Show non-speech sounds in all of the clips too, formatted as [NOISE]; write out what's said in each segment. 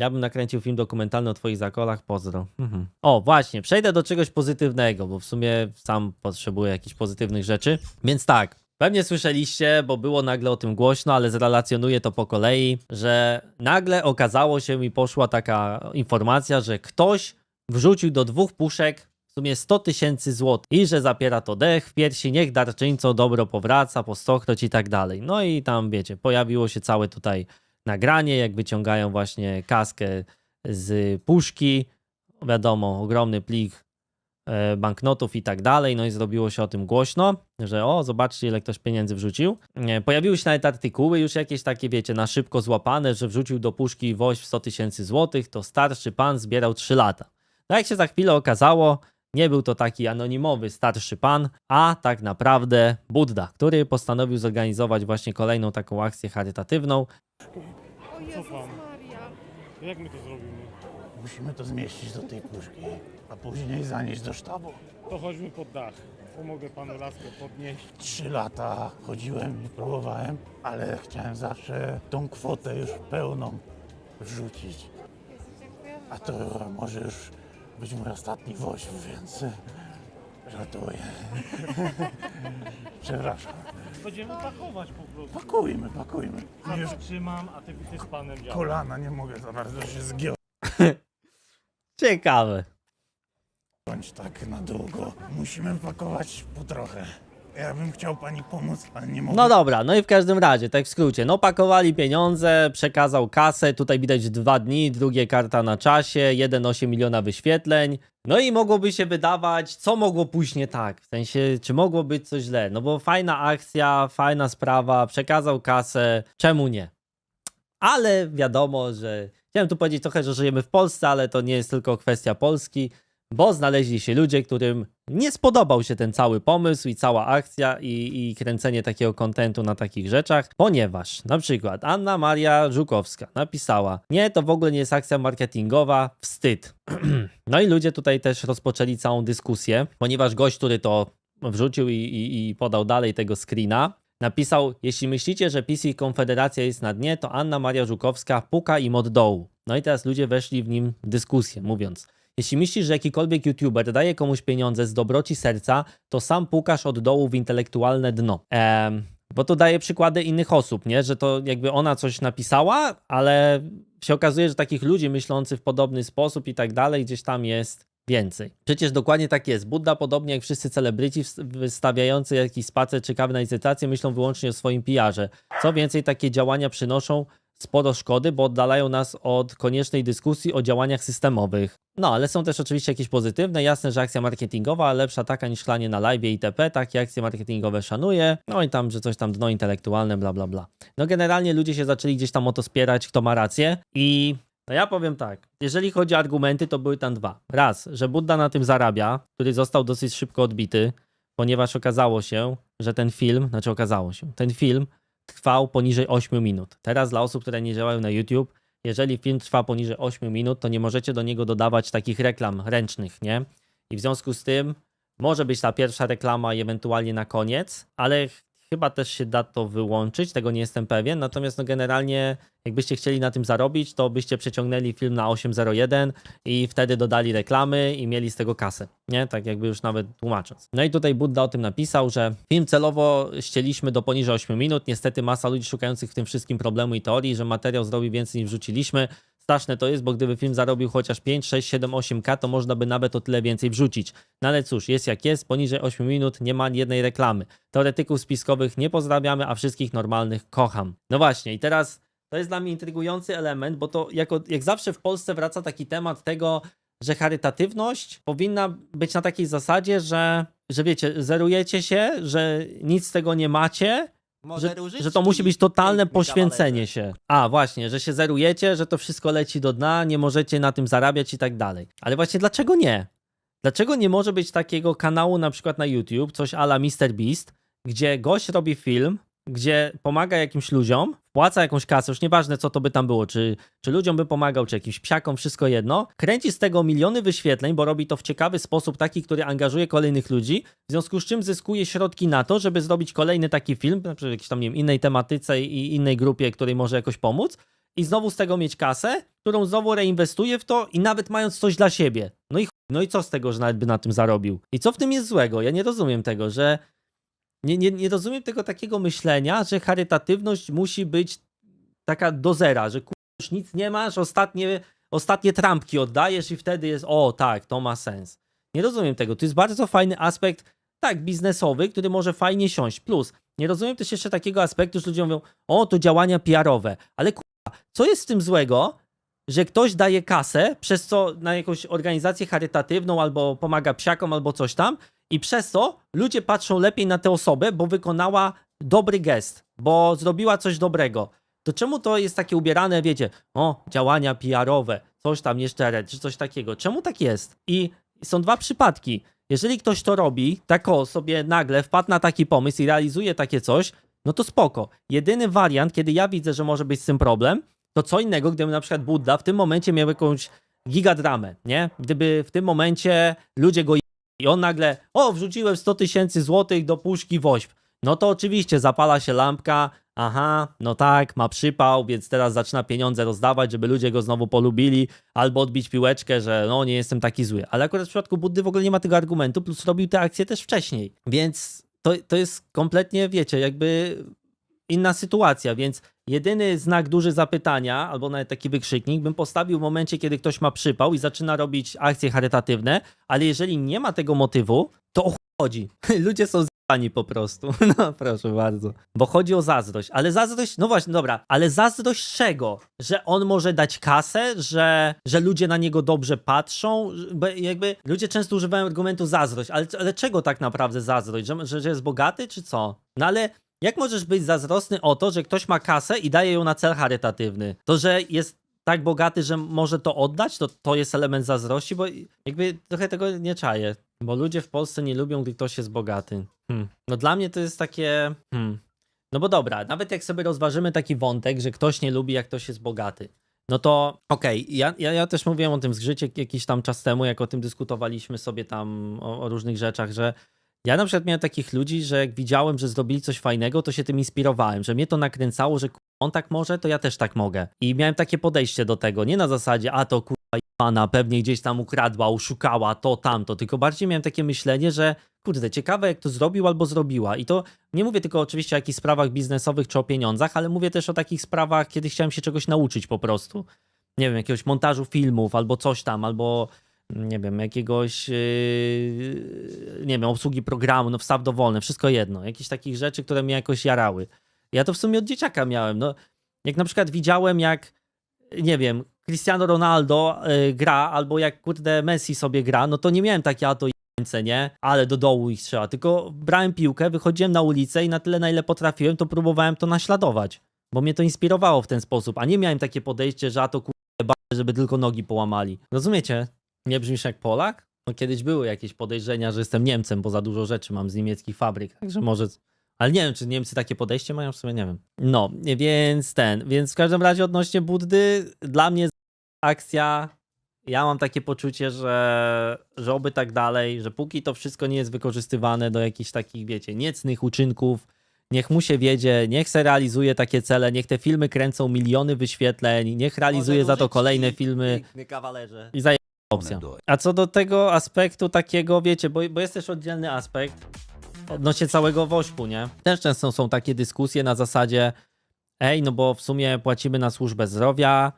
Ja bym nakręcił film dokumentalny o twoich zakolach, pozdro. Mhm. O, właśnie, przejdę do czegoś pozytywnego, bo w sumie sam potrzebuję jakichś pozytywnych rzeczy. Więc tak, pewnie słyszeliście, bo było nagle o tym głośno, ale zrelacjonuję to po kolei, że nagle okazało się i poszła taka informacja, że ktoś wrzucił do dwóch puszek w sumie 100 tysięcy złotych i że zapiera to dech w piersi, niech darczyńco dobro powraca, po stokroć i tak dalej. No i tam, wiecie, pojawiło się całe tutaj nagranie, jak wyciągają właśnie kaskę z puszki, wiadomo, ogromny plik e, banknotów i tak dalej, no i zrobiło się o tym głośno, że o, zobaczcie ile ktoś pieniędzy wrzucił. E, Pojawiły się nawet artykuły już jakieś takie, wiecie, na szybko złapane, że wrzucił do puszki woź w 100 tysięcy złotych, to starszy pan zbierał 3 lata. No jak się za chwilę okazało, nie był to taki anonimowy starszy pan, a tak naprawdę Budda, który postanowił zorganizować właśnie kolejną taką akcję charytatywną. O Jezus pan? Maria. Jak my to zrobimy? Musimy to zmieścić do tej puszki, a później zanieść do sztabu. To chodźmy pod dach. Pomogę panu laskę podnieść. Trzy lata chodziłem i próbowałem, ale chciałem zawsze tą kwotę już pełną wrzucić. Jezu, dziękujemy. A to może już być mój ostatni woźb, więc żartuję. [LAUGHS] Przepraszam. Będziemy pakować po prostu. Pakujmy, pakujmy. Ja Już to trzymam, a ty, ty z panem działasz. kolana nie mogę za bardzo się zgiąć [LAUGHS] Ciekawe. tak na długo. Musimy pakować po trochę. Ja bym chciał pani pomóc, ale nie mogę. No dobra, no i w każdym razie, tak w skrócie, no pakowali pieniądze, przekazał kasę, tutaj widać dwa dni, drugie karta na czasie, 1,8 miliona wyświetleń. No i mogłoby się wydawać, co mogło pójść nie tak, w sensie, czy mogło być coś źle, no bo fajna akcja, fajna sprawa, przekazał kasę, czemu nie? Ale wiadomo, że chciałem tu powiedzieć trochę, że żyjemy w Polsce, ale to nie jest tylko kwestia Polski, bo znaleźli się ludzie, którym nie spodobał się ten cały pomysł i cała akcja i, i kręcenie takiego kontentu na takich rzeczach, ponieważ na przykład Anna Maria Żukowska napisała, nie, to w ogóle nie jest akcja marketingowa, wstyd. [CLEARS THROAT] no i ludzie tutaj też rozpoczęli całą dyskusję, ponieważ gość, który to wrzucił i, i, i podał dalej tego screena, napisał, jeśli myślicie, że PiS i Konfederacja jest na dnie, to Anna Maria Żukowska puka im od dołu. No i teraz ludzie weszli w nim w dyskusję, mówiąc, jeśli myślisz, że jakikolwiek youtuber daje komuś pieniądze z dobroci serca, to sam pukasz od dołu w intelektualne dno. Em, bo to daje przykłady innych osób, nie? Że to jakby ona coś napisała, ale się okazuje, że takich ludzi myślących w podobny sposób i tak dalej gdzieś tam jest więcej. Przecież dokładnie tak jest. Budda, podobnie jak wszyscy celebryci wystawiający jakiś spacer czy kawę na licytację, myślą wyłącznie o swoim PR-ze. Co więcej, takie działania przynoszą sporo szkody, bo oddalają nas od koniecznej dyskusji o działaniach systemowych. No, ale są też oczywiście jakieś pozytywne. Jasne, że akcja marketingowa, lepsza taka niż chlanie na live itp. Takie akcje marketingowe szanuję. No i tam, że coś tam dno intelektualne, bla, bla, bla. No generalnie ludzie się zaczęli gdzieś tam o to spierać, kto ma rację i no ja powiem tak, jeżeli chodzi o argumenty, to były tam dwa. Raz, że Budda na tym zarabia, który został dosyć szybko odbity, ponieważ okazało się, że ten film, znaczy okazało się, ten film trwał poniżej 8 minut. Teraz dla osób, które nie działają na YouTube, jeżeli film trwa poniżej 8 minut, to nie możecie do niego dodawać takich reklam ręcznych, nie? I w związku z tym może być ta pierwsza reklama ewentualnie na koniec, ale chyba też się da to wyłączyć, tego nie jestem pewien. Natomiast no generalnie, jakbyście chcieli na tym zarobić, to byście przeciągnęli film na 8.01 i wtedy dodali reklamy i mieli z tego kasę, nie? Tak jakby już nawet tłumacząc. No i tutaj Budda o tym napisał, że film celowo ścieliśmy do poniżej 8 minut. Niestety masa ludzi szukających w tym wszystkim problemu i teorii, że materiał zrobi więcej niż wrzuciliśmy. Straszne to jest, bo gdyby film zarobił chociaż 5, 6, 7, 8k, to można by nawet o tyle więcej wrzucić. No ale cóż, jest jak jest, poniżej 8 minut nie ma jednej reklamy. Teoretyków spiskowych nie pozdrawiamy, a wszystkich normalnych kocham. No właśnie, i teraz to jest dla mnie intrygujący element, bo to jako, jak zawsze w Polsce wraca taki temat tego, że charytatywność powinna być na takiej zasadzie, że, że wiecie, zerujecie się, że nic z tego nie macie, że, że to musi być totalne poświęcenie się. A, właśnie, że się zerujecie, że to wszystko leci do dna, nie możecie na tym zarabiać i tak dalej. Ale właśnie dlaczego nie? Dlaczego nie może być takiego kanału na przykład na YouTube, coś ala MrBeast, gdzie gość robi film, gdzie pomaga jakimś ludziom, wpłaca jakąś kasę, już nieważne co to by tam było, czy, czy ludziom by pomagał, czy jakimś psiakom, wszystko jedno, kręci z tego miliony wyświetleń, bo robi to w ciekawy sposób, taki, który angażuje kolejnych ludzi, w związku z czym zyskuje środki na to, żeby zrobić kolejny taki film, na przykład jakiejś tam, nie wiem, innej tematyce i innej grupie, której może jakoś pomóc. i znowu z tego mieć kasę, którą znowu reinwestuje w to i nawet mając coś dla siebie. No i no i co z tego, że nawet by na tym zarobił? I co w tym jest złego? Ja nie rozumiem tego, że nie, nie, nie rozumiem tego takiego myślenia, że charytatywność musi być taka do zera, że już nic nie masz, ostatnie, ostatnie trampki oddajesz i wtedy jest, o tak, to ma sens. Nie rozumiem tego. To jest bardzo fajny aspekt, tak, biznesowy, który może fajnie siąść. Plus, nie rozumiem też jeszcze takiego aspektu, że ludzie mówią, o, to działania PR-owe. Ale kurwa, co jest w tym złego, że ktoś daje kasę, przez co na jakąś organizację charytatywną, albo pomaga psiakom, albo coś tam, i przez to ludzie patrzą lepiej na tę osobę, bo wykonała dobry gest, bo zrobiła coś dobrego. To czemu to jest takie ubierane, wiecie, o, działania PR-owe, coś tam jeszcze, czy coś takiego? Czemu tak jest? I są dwa przypadki. Jeżeli ktoś to robi, tak o, sobie nagle wpadł na taki pomysł i realizuje takie coś, no to spoko. Jedyny wariant, kiedy ja widzę, że może być z tym problem, to co innego, gdyby na przykład Budda w tym momencie miał jakąś gigadramę, nie? Gdyby w tym momencie ludzie go i on nagle, o, wrzuciłem 100 tysięcy złotych do puszki woźb. No to oczywiście zapala się lampka, aha, no tak, ma przypał, więc teraz zaczyna pieniądze rozdawać, żeby ludzie go znowu polubili, albo odbić piłeczkę, że no nie jestem taki zły. Ale akurat w przypadku Buddy w ogóle nie ma tego argumentu, plus robił te akcje też wcześniej. Więc to, to jest kompletnie, wiecie, jakby inna sytuacja, więc jedyny znak duży zapytania, albo nawet taki wykrzyknik, bym postawił w momencie, kiedy ktoś ma przypał i zaczyna robić akcje charytatywne, ale jeżeli nie ma tego motywu, to o chodzi. [LAUGHS] Ludzie są zjebani po prostu. [LAUGHS] No proszę bardzo. Bo chodzi o zazdrość. Ale zazdrość, no właśnie, dobra, ale zazdrość czego? Że on może dać kasę, że, że ludzie na niego dobrze patrzą, bo jakby ludzie często używają argumentu zazdrość, ale, ale czego tak naprawdę zazdrość? Że, że jest bogaty, czy co? No ale jak możesz być zazdrosny o to, że ktoś ma kasę i daje ją na cel charytatywny? To, że jest tak bogaty, że może to oddać, to to jest element zazdrości, bo jakby trochę tego nie czaję. Bo ludzie w Polsce nie lubią, gdy ktoś jest bogaty. Hmm. No dla mnie to jest takie... Hmm. No bo dobra, nawet jak sobie rozważymy taki wątek, że ktoś nie lubi, jak ktoś jest bogaty, no to okej, ja, ja, ja też mówiłem o tym zgrzycie jakiś tam czas temu, jak o tym dyskutowaliśmy sobie tam o, o różnych rzeczach, że ja na przykład miałem takich ludzi, że jak widziałem, że zrobili coś fajnego, to się tym inspirowałem, że mnie to nakręcało, że on tak może, to ja też tak mogę. I miałem takie podejście do tego, nie na zasadzie, a to kurwa pana pewnie gdzieś tam ukradła, oszukała, to, tamto, tylko bardziej miałem takie myślenie, że kurde, ciekawe jak to zrobił albo zrobiła. I to nie mówię tylko oczywiście o jakichś sprawach biznesowych czy o pieniądzach, ale mówię też o takich sprawach, kiedy chciałem się czegoś nauczyć po prostu. Nie wiem, jakiegoś montażu filmów albo coś tam, albo nie wiem, jakiegoś, yy, nie wiem, obsługi programu, no wstaw dowolny, wszystko jedno. Jakichś takich rzeczy, które mnie jakoś jarały. Ja to w sumie od dzieciaka miałem. No, jak na przykład widziałem, jak, nie wiem, Cristiano Ronaldo yy, gra, albo jak, kurde, Messi sobie gra, no to nie miałem takie, a to ręce, nie? Ale do dołu ich trzeba. Tylko brałem piłkę, wychodziłem na ulicę i na tyle, na ile potrafiłem, to próbowałem to naśladować. Bo mnie to inspirowało w ten sposób, a nie miałem takie podejście, że a to kurde, żeby tylko nogi połamali. Rozumiecie? Nie brzmisz jak Polak? No kiedyś były jakieś podejrzenia, że jestem Niemcem, bo za dużo rzeczy mam z niemieckich fabryk, także może... Ale nie wiem, czy Niemcy takie podejście mają, w sumie nie wiem. No, więc ten, więc w każdym razie odnośnie Buddy, dla mnie akcja, ja mam takie poczucie, że, że oby tak dalej, że póki to wszystko nie jest wykorzystywane do jakichś takich, wiecie, niecnych uczynków, niech mu się wiedzie, niech se realizuje takie cele, niech te filmy kręcą miliony wyświetleń, niech realizuje za to kolejne filmy Piękny kawalerze. i zaje opcja. A co do tego aspektu takiego, wiecie, bo, bo jest też oddzielny aspekt odnośnie całego wośpu, nie? Też często są takie dyskusje na zasadzie ej, no bo w sumie płacimy na służbę zdrowia,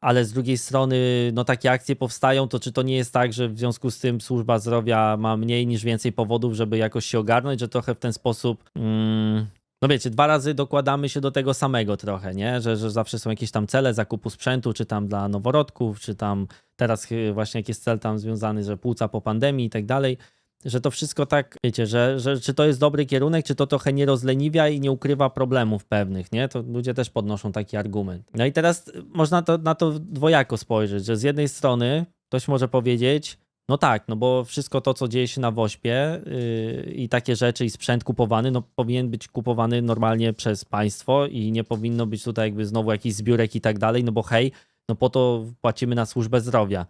ale z drugiej strony, no takie akcje powstają, to czy to nie jest tak, że w związku z tym służba zdrowia ma mniej niż więcej powodów, żeby jakoś się ogarnąć, że trochę w ten sposób, mm, no wiecie, dwa razy dokładamy się do tego samego trochę, nie? Że, że zawsze są jakieś tam cele zakupu sprzętu, czy tam dla noworodków, czy tam teraz właśnie jakiś cel tam związany, że płuca po pandemii i tak dalej, że to wszystko tak, wiecie, że, że czy to jest dobry kierunek, czy to trochę nie rozleniwia i nie ukrywa problemów pewnych, nie? To ludzie też podnoszą taki argument. No i teraz można to, na to dwojako spojrzeć, że z jednej strony ktoś może powiedzieć, no tak, no bo wszystko to, co dzieje się na Wośpie yy, i takie rzeczy i sprzęt kupowany, no powinien być kupowany normalnie przez państwo i nie powinno być tutaj jakby znowu jakiś zbiórek i tak dalej, no bo hej, no po to płacimy na służbę zdrowia.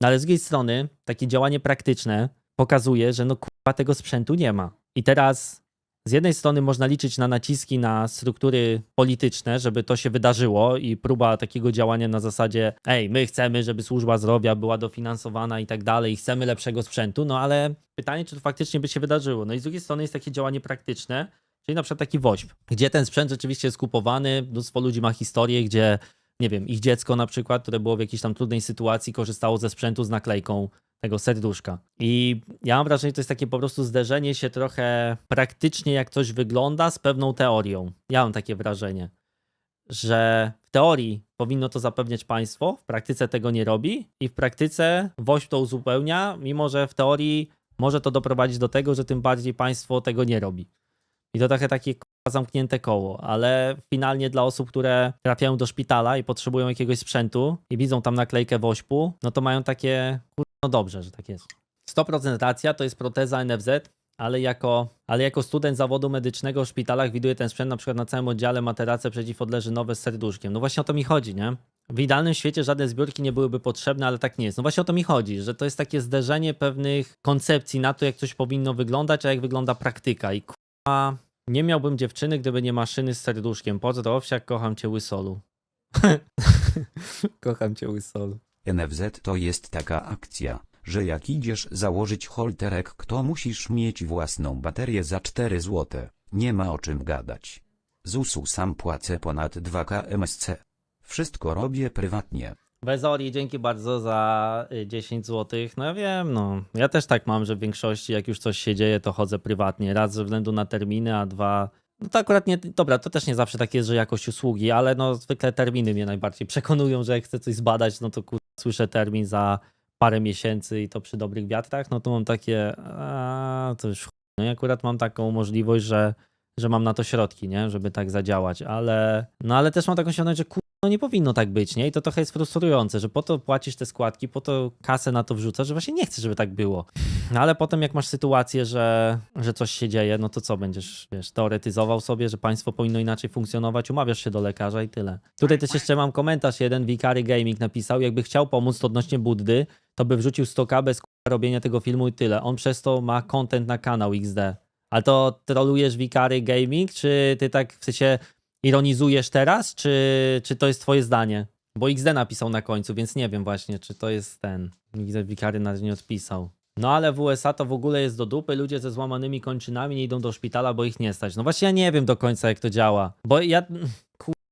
No ale z drugiej strony takie działanie praktyczne pokazuje, że no kurwa tego sprzętu nie ma. I teraz z jednej strony można liczyć na naciski na struktury polityczne, żeby to się wydarzyło i próba takiego działania na zasadzie ej, my chcemy, żeby służba zdrowia była dofinansowana i tak dalej, chcemy lepszego sprzętu, no ale pytanie, czy to faktycznie by się wydarzyło. No i z drugiej strony jest takie działanie praktyczne, czyli na przykład taki woźb, gdzie ten sprzęt rzeczywiście jest kupowany, mnóstwo ludzi ma historię, gdzie nie wiem, ich dziecko na przykład, które było w jakiejś tam trudnej sytuacji, korzystało ze sprzętu z naklejką tego serduszka. I ja mam wrażenie, że to jest takie po prostu zderzenie się trochę praktycznie, jak coś wygląda, z pewną teorią. Ja mam takie wrażenie, że w teorii powinno to zapewniać państwo, w praktyce tego nie robi i w praktyce WOŚP to uzupełnia, mimo że w teorii może to doprowadzić do tego, że tym bardziej państwo tego nie robi. I to trochę takie zamknięte koło, ale finalnie dla osób, które trafiają do szpitala i potrzebują jakiegoś sprzętu i widzą tam naklejkę WOŚP-u, no to mają takie, no dobrze, że tak jest. 100% racja, to jest proteza NFZ, ale jako, ale jako student zawodu medycznego w szpitalach widuję ten sprzęt na przykład na całym oddziale materace przeciwodleżynowe z serduszkiem. No właśnie o to mi chodzi, nie? W idealnym świecie żadne zbiórki nie byłyby potrzebne, ale tak nie jest. No właśnie o to mi chodzi, że to jest takie zderzenie pewnych koncepcji na to, jak coś powinno wyglądać, a jak wygląda praktyka. I nie miałbym dziewczyny, gdyby nie maszyny z serduszkiem. Pozdro, owsiak, kocham cię łysolu. [LAUGHS] kocham cię łysolu. NFZ to jest taka akcja, że jak idziesz założyć holterek, to musisz mieć własną baterię za 4 zł. Nie ma o czym gadać. ZUS-u sam płacę ponad 2k MSC. Wszystko robię prywatnie. Wezori, dzięki bardzo za y, 10 zł. No ja wiem, no. Ja też tak mam, że w większości jak już coś się dzieje, to chodzę prywatnie. Raz ze względu na terminy, a dwa... No to akurat nie, dobra, to też nie zawsze tak jest, że jakość usługi, ale no zwykle terminy mnie najbardziej [LAUGHS] przekonują, że jak chcę coś zbadać, no to kur... słyszę termin za parę miesięcy i to przy dobrych wiatrach, no to mam takie, a to już no i akurat mam taką możliwość, że, że mam na to środki, nie, żeby tak zadziałać, ale no ale też mam taką świadomość, że kur... no nie powinno tak być, nie? I to trochę jest frustrujące, że po to płacisz te składki, po to kasę na to wrzucasz, że właśnie nie chcesz, żeby tak było. No ale potem jak masz sytuację, że, że coś się dzieje, no to co będziesz, wiesz, teoretyzował sobie, że państwo powinno inaczej funkcjonować, umawiasz się do lekarza i tyle. Tutaj też jeszcze mam komentarz jeden, Wikary Gaming napisał, jakby chciał pomóc to odnośnie Buddy, to by wrzucił 100k bez robienia tego filmu i tyle. On przez to ma content na kanał XD. Ale to trolujesz Wikary Gaming, czy ty tak w sensie ironizujesz teraz, czy, czy to jest twoje zdanie? Bo XD napisał na końcu, więc nie wiem właśnie, czy to jest ten. XD Wikary na nie odpisał. No ale w USA to w ogóle jest do dupy, ludzie ze złamanymi kończynami nie idą do szpitala, bo ich nie stać. No właśnie ja nie wiem do końca jak to działa. Bo ja...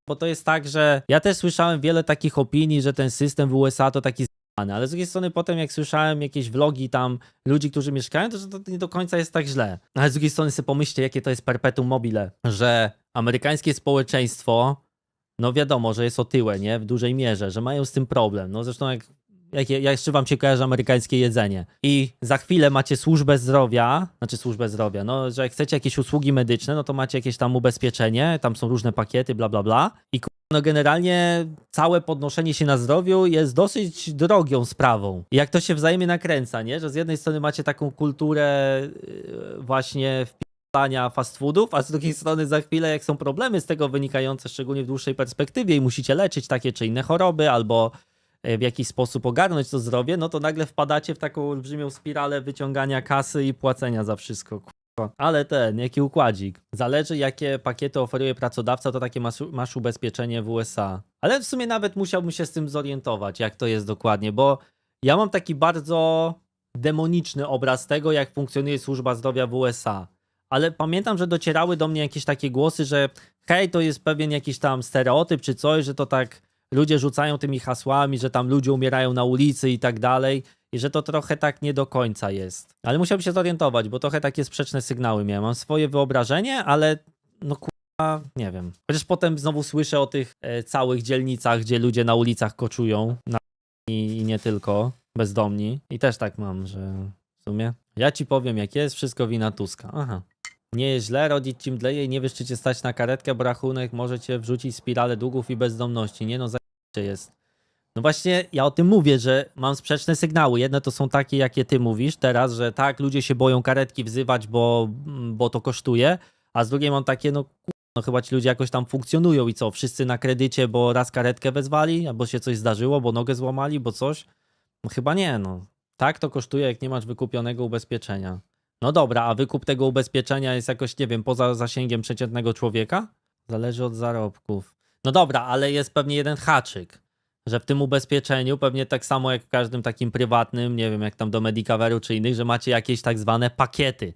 Bo to jest tak, że ja też słyszałem wiele takich opinii, że ten system w USA to taki ale z drugiej strony potem jak słyszałem jakieś vlogi tam ludzi, którzy mieszkają, to że to nie do końca jest tak źle. Ale z drugiej strony sobie pomyślcie, jakie to jest perpetuum mobile, że amerykańskie społeczeństwo, no wiadomo, że jest otyłe, nie? W dużej mierze, że mają z tym problem. No zresztą jak, jak ja jeszcze wam się kojarzy amerykańskie jedzenie. I za chwilę macie służbę zdrowia, znaczy służbę zdrowia, no że jak chcecie jakieś usługi medyczne, no to macie jakieś tam ubezpieczenie, tam są różne pakiety, bla bla bla. I no generalnie całe podnoszenie się na zdrowiu jest dosyć drogią sprawą. Jak to się wzajemnie nakręca, nie? Że z jednej strony macie taką kulturę yy, właśnie wpisania fast foodów, a z drugiej strony za chwilę jak są problemy z tego wynikające, szczególnie w dłuższej perspektywie i musicie leczyć takie czy inne choroby albo w jakiś sposób ogarnąć to zdrowie, no to nagle wpadacie w taką olbrzymią spiralę wyciągania kasy i płacenia za wszystko. Ale ten, jaki układzik. Zależy, jakie pakiety oferuje pracodawca, to takie masz, masz ubezpieczenie w USA. Ale w sumie nawet musiałbym się z tym zorientować, jak to jest dokładnie, bo ja mam taki bardzo demoniczny obraz tego, jak funkcjonuje służba zdrowia w USA. Ale pamiętam, że docierały do mnie jakieś takie głosy, że hej, to jest pewien jakiś tam stereotyp czy coś, że to tak ludzie rzucają tymi hasłami, że tam ludzie umierają na ulicy i tak dalej. I że to trochę tak nie do końca jest. Ale musiałbym się zorientować, bo trochę takie sprzeczne sygnały miałem. Mam swoje wyobrażenie, ale no kurwa, nie wiem. Chociaż potem znowu słyszę o tych e, całych dzielnicach, gdzie ludzie na ulicach koczują. Na i, i nie tylko, bezdomni. I też tak mam, że w sumie. Ja ci powiem jak jest, wszystko wina Tuska. Aha. Nie jest źle, rodzić ci mdleje i nie wiesz, czy cię stać na karetkę, bo rachunek może cię wrzucić spiralę długów i bezdomności. Nie no, za jest. No właśnie, ja o tym mówię, że mam sprzeczne sygnały. Jedne to są takie, jakie ty mówisz teraz, że tak, ludzie się boją karetki wzywać, bo, bo to kosztuje, a z drugiej mam takie, no, no chyba ci ludzie jakoś tam funkcjonują i co, wszyscy na kredycie, bo raz karetkę wezwali, albo się coś zdarzyło, bo nogę złamali, bo coś. No chyba nie, no. Tak to kosztuje, jak nie masz wykupionego ubezpieczenia. No dobra, a wykup tego ubezpieczenia jest jakoś, nie wiem, poza zasięgiem przeciętnego człowieka? Zależy od zarobków. No dobra, ale jest pewnie jeden haczyk, że w tym ubezpieczeniu, pewnie tak samo jak w każdym takim prywatnym, nie wiem, jak tam do Medicaveru czy innych, że macie jakieś tak zwane pakiety.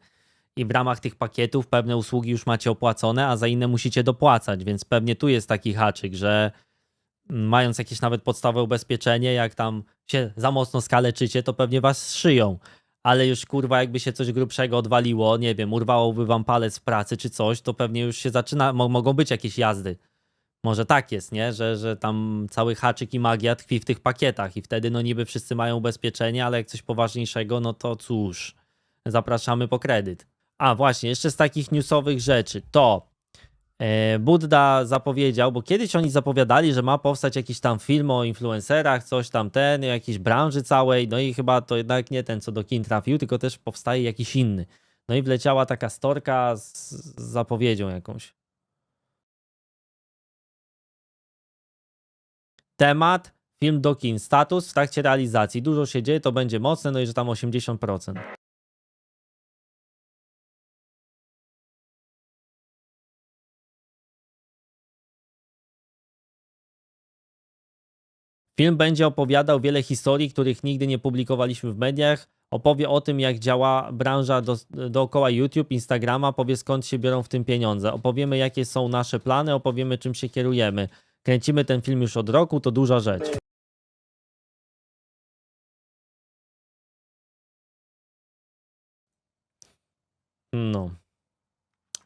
I w ramach tych pakietów pewne usługi już macie opłacone, a za inne musicie dopłacać, więc pewnie tu jest taki haczyk, że mając jakieś nawet podstawowe ubezpieczenie, jak tam się za mocno skaleczycie, to pewnie was szyją. Ale już kurwa, jakby się coś grubszego odwaliło, nie wiem, urwałoby wam palec w pracy czy coś, to pewnie już się zaczyna, mo mogą być jakieś jazdy. Może tak jest, nie? Że, że tam cały haczyk i magia tkwi w tych pakietach i wtedy no niby wszyscy mają ubezpieczenie, ale jak coś poważniejszego, no to cóż, zapraszamy po kredyt. A właśnie, jeszcze z takich newsowych rzeczy, to e, Budda zapowiedział, bo kiedyś oni zapowiadali, że ma powstać jakiś tam film o influencerach, coś tam ten, jakiejś branży całej, no i chyba to jednak nie ten, co do kin trafił, tylko też powstaje jakiś inny. No i wleciała taka storka z, z zapowiedzią jakąś. Temat, film do kin, status w trakcie realizacji. Dużo się dzieje, to będzie mocne, no i że tam 80%. Film będzie opowiadał wiele historii, których nigdy nie publikowaliśmy w mediach. Opowie o tym, jak działa branża do, dookoła YouTube, Instagrama, powie skąd się biorą w tym pieniądze. Opowiemy, jakie są nasze plany, opowiemy, czym się kierujemy. Kręcimy ten film już od roku, to duża rzecz. No.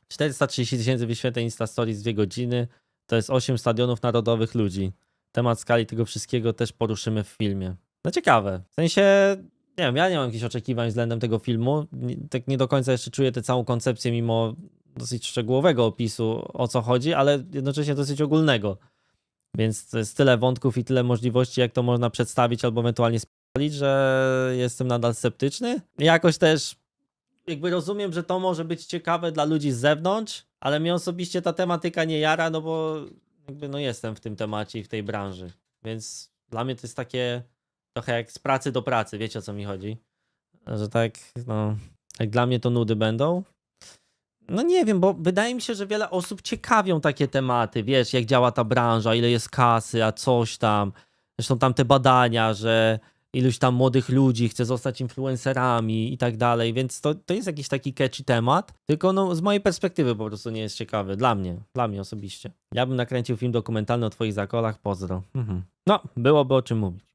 430 tysięcy wyświetleń Insta Stories 2 godziny. To jest 8 stadionów narodowych ludzi. Temat skali tego wszystkiego też poruszymy w filmie. No ciekawe. W sensie, nie wiem, ja nie mam jakichś oczekiwań względem tego filmu. Nie, tak nie do końca jeszcze czuję tę całą koncepcję, mimo dosyć szczegółowego opisu, o co chodzi, ale jednocześnie dosyć ogólnego. Więc to jest tyle wątków i tyle możliwości, jak to można przedstawić albo ewentualnie spalić, że jestem nadal sceptyczny. Jakoś też jakby rozumiem, że to może być ciekawe dla ludzi z zewnątrz, ale mnie osobiście ta tematyka nie jara, no bo jakby no jestem w tym temacie i w tej branży. Więc dla mnie to jest takie trochę jak z pracy do pracy, wiecie o co mi chodzi? Że tak, no, jak dla mnie to nudy będą. No nie wiem, bo wydaje mi się, że wiele osób ciekawią takie tematy, wiesz, jak działa ta branża, ile jest kasy, a coś tam. Zresztą tam te badania, że iluś tam młodych ludzi chce zostać influencerami i tak dalej, więc to, to jest jakiś taki catchy temat, tylko no, z mojej perspektywy po prostu nie jest ciekawy, dla mnie, dla mnie osobiście. Ja bym nakręcił film dokumentalny o twoich zakolach, pozdro. Mhm. No, byłoby o czym mówić.